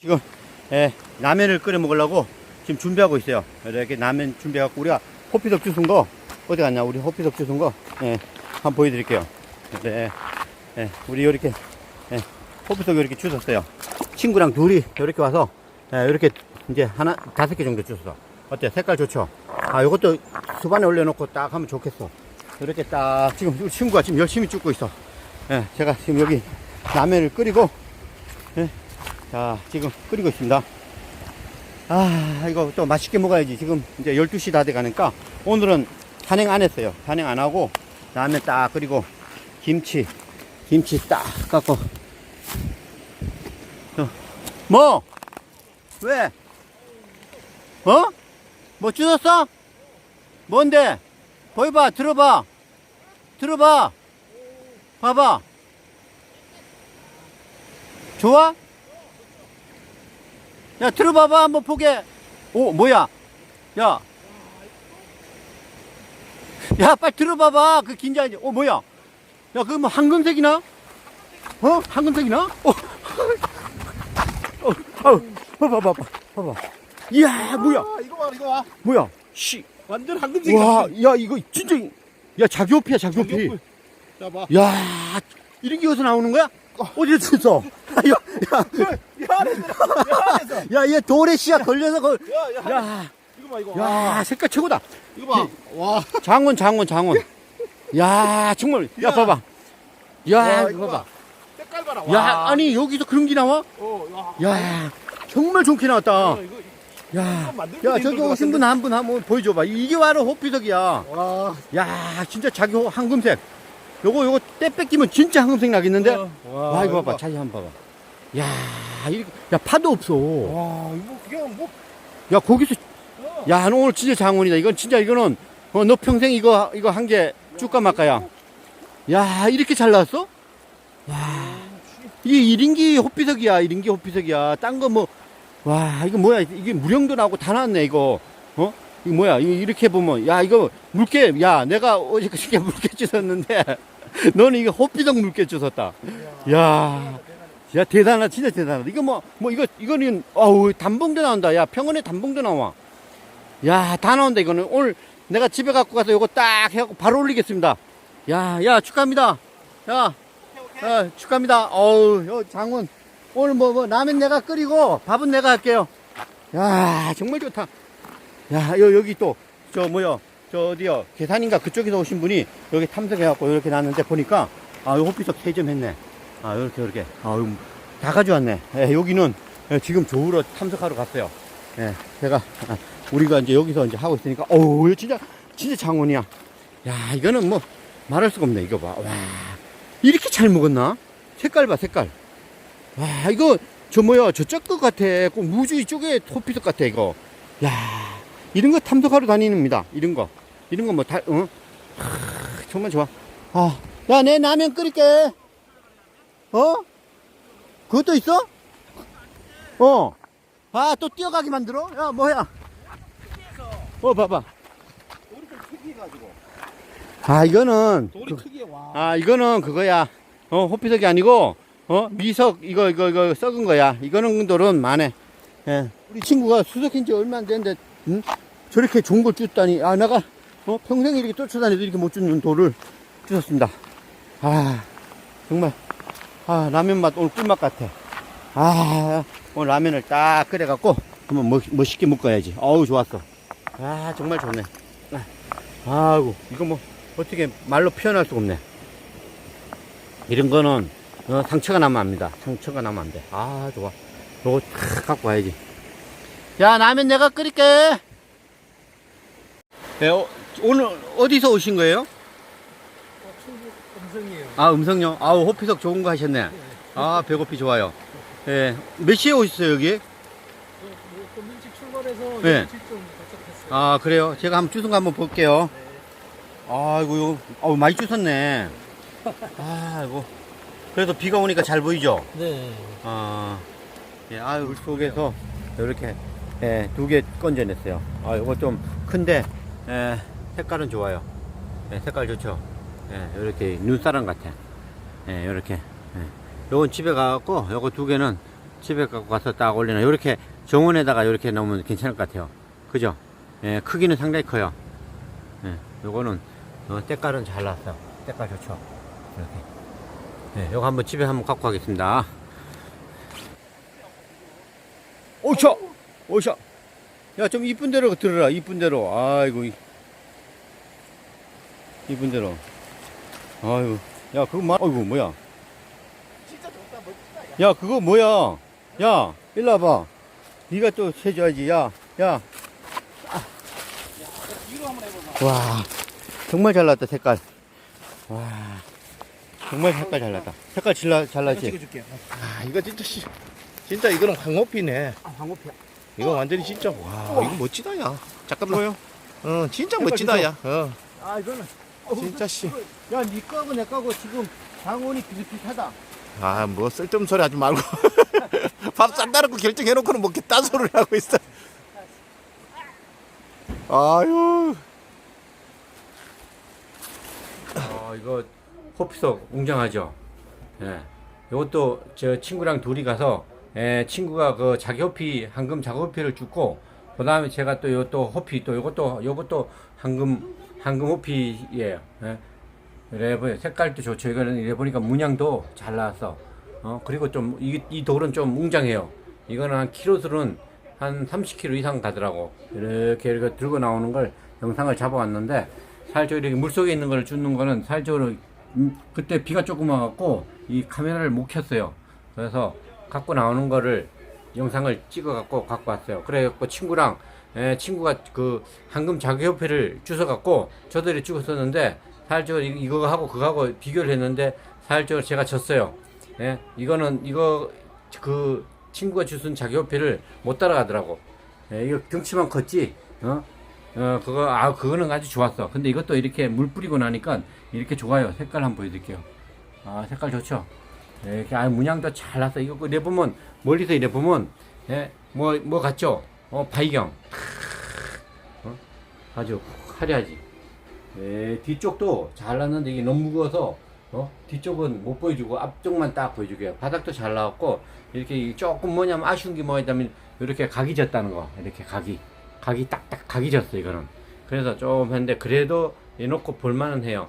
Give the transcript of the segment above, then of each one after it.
지금 예, 라면을 끓여 먹으려고 지금 준비하고 있어요. 이렇게 라면 준비해갖고 우리가 호피석 주순 거 어디 갔냐? 우리 호피석 주순 거 예, 한번 보여드릴게요. 네, 예, 우리 이렇게 예, 호피석 이렇게 주셨어요. 친구랑 둘이 이렇게 와서 예, 이렇게 이제 하나 다섯 개 정도 주셨어. 어때? 색깔 좋죠? 아, 이것도 수반에 올려놓고 딱 하면 좋겠어. 이렇게 딱 지금 친구가 지금 열심히 줍고 있어. 예, 제가 지금 여기 라면을 끓이고 예, 자, 지금 끓이고 있습니다. 아, 이거 또 맛있게 먹어야지. 지금 이제 12시 다 돼 가니까 오늘은 산행 안 했어요. 산행 안 하고 라면 딱 끓이고 김치, 김치 딱 갖고. 어, 뭐? 왜? 어? 뭐 주웠어? 뭔데? 보여봐, 들어봐. 들어봐. 봐봐. 좋아? 야, 들어봐봐, 한번 보게. 오, 뭐야? 야. 야, 빨리 들어봐봐. 그 긴장이지. 어, 뭐야? 야, 그거 뭐 황금색이나? 어? 황금색이나? 어, 어, 어, 봐봐, 봐봐, 봐봐. 이야, 뭐야? 아, 이거 봐, 이거 봐. 뭐야? 씨. 완전 황금색. 와, 야, 이거 진짜, 야, 자기호피야, 자기호피. 자, 봐. 야, 이런 게 어디서 나오는 거야? 어디서 줬어? 야, 야, 야, 안에서, 야, 얘 돌에 씨앗 걸려서, 그, 야, 야, 야, 이거 봐, 이거. 야, 와, 색깔 최고다. 이거 봐. 와, 장원, 장원, 장원. 야, 정말, 야, 야. 봐봐. 야, 와, 이거 봐봐. 색깔 봐라. 야, 와. 아니, 여기서 그런 게 나와? 어, 야. 야, 정말 좋게 나왔다. 야, 이거, 야, 야, 저기 것 오신 분 한 분 한번 보여줘봐. 이게 바로 호피석이야. 와. 야, 진짜 자기 호- 황금색. 요거, 요거 때 뺏기면 진짜 황금색 나겠는데? 어, 와, 이거 봐봐. 자기 한번 봐봐. 야, 이렇게, 야, 파도 없어. 와, 이거 그냥 뭐. 야, 거기서, 어. 야, 너 오늘 진짜 장원이다. 이건 진짜, 이거는, 어, 너 평생 이거, 이거 한 개 쭉가 말까야. 야, 이렇게 잘 나왔어? 야, 이게 1인기 호피석이야, 1인기 호피석이야. 딴 거 뭐, 와, 이거 뭐야. 이게 무령도 나오고 다 나왔네, 이거. 어? 이거 뭐야. 이거 이렇게 보면, 야, 이거 물개, 야, 내가 어제 그저께 물개 주웠는데, 너는 이거 호피석 물개 주웠다. 야, 야, 대단하다. 진짜 대단하다. 이거 뭐, 뭐, 이거, 이거는, 어우, 단봉도 나온다. 야, 평원에 단봉도 나와. 야, 다 나온다. 이거는 오늘 내가 집에 갖고 가서 이거 딱 해갖고 바로 올리겠습니다. 야, 야, 축하합니다. 야, 어, 축하합니다. 어우, 요 장군. 오늘 뭐, 뭐, 라면 내가 끓이고 밥은 내가 할게요. 야, 정말 좋다. 야, 요, 여기 또, 저, 뭐야, 저, 어디요, 계산인가 그쪽에서 오신 분이 여기 탐색해갖고 이렇게 났는데 보니까, 아, 요 호피석 세점 했네. 아, 요렇게, 요렇게. 아, 요, 다 가져왔네. 예, 여기는 예, 지금 조우러 탐색하러 갔어요. 예, 제가, 아, 우리가 이제 여기서 이제 하고 있으니까, 어우, 진짜, 진짜 장원이야. 야, 이거는 뭐, 말할 수가 없네, 이거 봐. 와, 이렇게 잘 먹었나? 색깔 봐, 색깔. 와, 이거, 저 뭐야, 저쪽 것 같아. 꼭 무주 이쪽에 호피석 같아, 이거. 야, 이런 거 탐색하러 다니는입니다. 이런 거. 이런 거 뭐 다, 어? 하, 정말 좋아. 아, 야, 내 라면 끓일게. 어? 그것도 있어? 어. 아, 또 뛰어가게 만들어? 야, 뭐야? 어, 봐봐. 돌이 좀 특이해가지고. 아, 이거는. 돌이 그- 특이해, 와. 아, 이거는 그거야. 어, 호피석이 아니고, 어, 미석, 이거, 이거, 이거 썩은 거야. 이거는 돌은 많네. 예. 우리 친구가 수석한 지 얼마 안 됐는데, 응? 저렇게 좋은 걸 줬다니. 아, 내가, 어, 평생 이렇게 쫓아다니도 이렇게 못 주는 돌을 주셨습니다. 아, 정말. 아, 라면 맛 오늘 꿀맛 같아. 아, 오늘 라면을 딱 끓여갖고, 한번 멋, 멋있게 먹어야지. 어우, 좋았어. 아, 정말 좋네. 아, 아이고, 이거 뭐, 어떻게 말로 표현할 수가 없네. 이런 거는 어, 상처가 나면 압니다. 상처가 나면 안 돼. 아 좋아. 요거 탁 갖고 와야지. 야 라면 내가 끓일게. 네, 어, 오늘 어디서 오신 거예요? 충북 음성이에요. 아 음성요. 아우 호피석 좋은 거 하셨네. 아 배고피 좋아요. 예, 몇 시에 오셨어요 여기? 좀 일찍 출발해서 네. 일찍 좀 도착했어요. 아 그래요. 제가 한번 주순 거 한번 볼게요. 아이고 요, 아우 많이 주셨네. 아이고. 그래도 비가 오니까 잘 보이죠? 네. 아, 예, 아유, 물 속에서 이렇게, 예, 두 개 건져냈어요. 아, 이거 좀 큰데, 예, 색깔은 좋아요. 예, 색깔 좋죠. 예, 이렇게 눈사람 같아. 예, 이렇게. 예. 요건 집에 가갖고, 요거 두 개는, 집에 갖고 가서 딱 올리나 이렇게 정원에다가 이렇게 넣으면 괜찮을 것 같아요. 그죠? 예, 크기는 상당히 커요. 예, 요거는 어, 때깔은 잘 났어요. 때깔 좋죠. 이렇게. 예, 요거 한번 집에 한번 갖고 가겠습니다. 오셔! 오셔! 야, 좀 이쁜 대로 들어라, 이쁜 대로. 아이고, 이- 이쁜 대로. 아이고, 야, 그거 뭐, 아이고, 뭐야. 진짜 좋다 멋지다. 야, 그거 뭐야? 야, 일로 와봐. 네가 또 해줘야지. 야, 야. 와, 정말 잘 났다, 색깔. 와, 정말 색깔 잘 났다. 색깔 잘, 나- 잘 났지? 찍어줄게. 아 이거 진짜 씨 진짜 이거는 황호피네 아, 황호피야. 이거 완전히 진짜 와 이거 멋지다 야 잠깐만 뭐요? 어 진짜 색깔 멋지다 진짜. 야어 아, 이거는. 진짜 씨 야, 니 거하고 내 거하고 지금 방원이 비슷비슷하다. 아 뭐 쓸데없는 소리 하지 말고 밥 싼다는 거 결정해놓고는 뭐 딴 소리를 하고 있어 아유 어, 이거 호피석 웅장하죠. 예. 이것도 저 친구랑 둘이 가서 예, 친구가 그 자기 호피 황금 자기 호피를 줍고 그다음에 제가 또 이것도 호피 또 이것도 이것도 황금 황금 호피예요. 예. 그래 보여 색깔도 좋죠. 이거는 이래 보니까 문양도 잘 나왔어. 어 그리고 좀 이 이 돌은 좀 웅장해요. 이거는 한 키로수는 한 30kg 이상 가더라고. 이렇게 이렇게 들고 나오는 걸 영상을 잡아왔는데 살짝 이렇게 물 속에 있는 걸 주는 거는 살적으로 음, 그때 비가 조금 와갖고 이 카메라를 못 켰어요. 그래서 갖고 나오는 거를 영상을 찍어갖고 갖고 왔어요. 그래갖고 친구랑 에, 친구가 그 황금 자기협회를 주워갖고 저들이 찍었었는데 살적으로 이- 이거 하고 그거하고 비교를 했는데 살적으로 제가 졌어요. 예, 이거는 이거 그 친구가 주순 자기협회를 못 따라가더라고. 예, 이거 경치만 컸지. 어? 어, 그거, 아, 그거는 아주 좋았어. 근데 이것도 이렇게 물 뿌리고 나니까 이렇게 좋아요. 색깔 한번 보여드릴게요. 아, 색깔 좋죠? 예, 이렇게, 아, 문양도 잘 났어. 이거, 이래 보면, 멀리서 이래 보면, 예, 뭐, 뭐 같죠? 어, 바이경. 어? 아주 화려하지. 예, 뒤쪽도 잘 났는데 이게 너무 무거워서, 어? 뒤쪽은 못 보여주고 앞쪽만 딱 보여주게요. 바닥도 잘 나왔고, 이렇게 조금 뭐냐면 아쉬운 게 뭐냐면, 이렇게 각이 졌다는 거. 이렇게 각이. 각이 딱딱 각이 졌어, 이거는. 그래서 좀 했는데, 그래도 해놓고 볼만은 해요.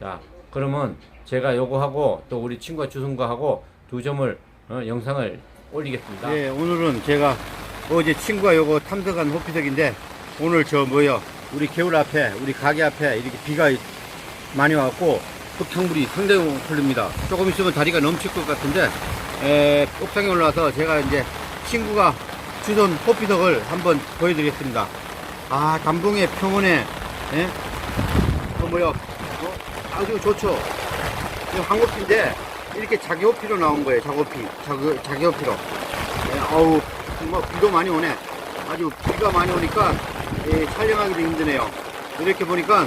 자, 그러면 제가 요거 하고, 또 우리 친구가 주순 거 하고, 두 점을, 어, 영상을 올리겠습니다. 예, 오늘은 제가 어제 친구가 요거 탐색한 호피석인데, 오늘 저 뭐야, 우리 개울 앞에, 우리 가게 앞에 이렇게 비가 많이 왔고, 흙탕물이 상당히 흘립니다. 조금 있으면 다리가 넘칠 것 같은데, 에, 옥상에 올라와서 제가 이제 친구가 주선 호피석을 한번 보여드리겠습니다. 아, 담봉의 평원에, 예? 어, 뭐야, 어, 아주 좋죠. 이 황호피인데, 이렇게 자기 호피로 나온 거예요. 자기 호피. 자기, 자기 호피로. 예, 어우, 뭐, 비도 많이 오네. 아주 비가 많이 오니까, 예, 촬영하기도 힘드네요. 이렇게 보니까,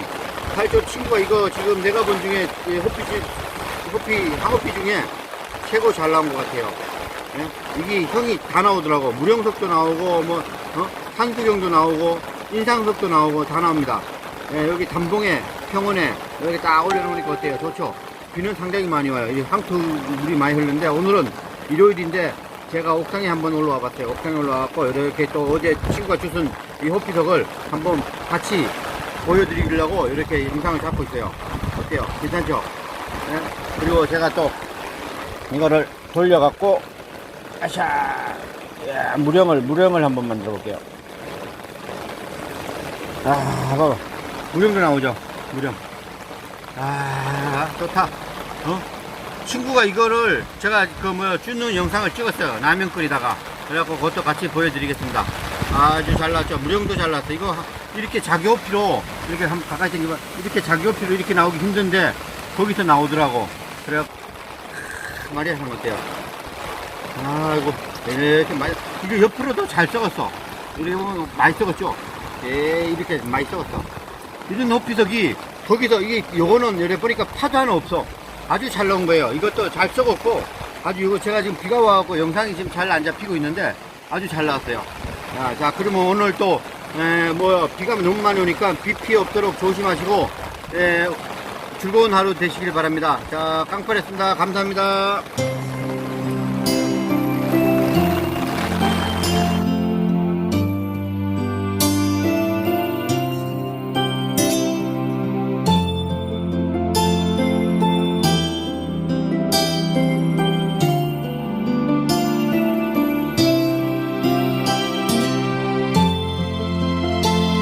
살조 친구가 이거 지금 내가 본 중에, 이 호피, 호피, 황호피 중에 최고 잘 나온 것 같아요. 예? 이게 형이 다 나오더라고. 무령석도 나오고, 뭐, 어? 산수경도 나오고, 인상석도 나오고, 다 나옵니다. 예, 여기 담봉에, 평원에, 여기 딱 올려놓으니까 어때요? 좋죠? 비는 상당히 많이 와요. 이 황토 물이 많이 흐르는데, 오늘은 일요일인데, 제가 옥상에 한번 올라와 봤어요. 옥상에 올라와갖고, 이렇게 또 어제 친구가 주신 이 호피석을 한번 같이 보여드리려고 이렇게 영상을 잡고 있어요. 어때요? 괜찮죠? 예? 그리고 제가 또, 이거를 돌려갖고, 아샤! 야, 무령을, 무령을 한번 만들어 볼게요. 아, 봐봐. 무령도 나오죠? 무령. 아, 좋다. 어? 친구가 이거를 제가 그 뭐야, 주는 영상을 찍었어요. 라면 끓이다가. 그래갖고 그것도 같이 보여드리겠습니다. 아주 잘 나왔죠? 무령도 잘 나왔어. 이거 하- 이렇게 자기호피로, 이렇게 한번 가까이 당겨봐. 이렇게 자기호피로 이렇게 나오기 힘든데, 거기서 나오더라고. 크, 말이야, 한 어때요? 아이고 이렇게 많이 이게 옆으로도 잘 썩었어 이렇게 보면 많이 썩었죠 예 이렇게 많이 썩었어 이런 호피석이 거기서 이게 요거는 이렇게 보니까 파도 하나 없어 아주 잘 나온 거예요. 이것도 잘 썩었고 아주 이거 제가 지금 비가 와갖고 영상이 지금 잘 안 잡히고 있는데 아주 잘 나왔어요. 자, 자 그러면 오늘 또 에, 뭐 비가 너무 많이 오니까 비 피해 없도록 조심하시고 에, 즐거운 하루 되시길 바랍니다. 자 깡패였습니다. 감사합니다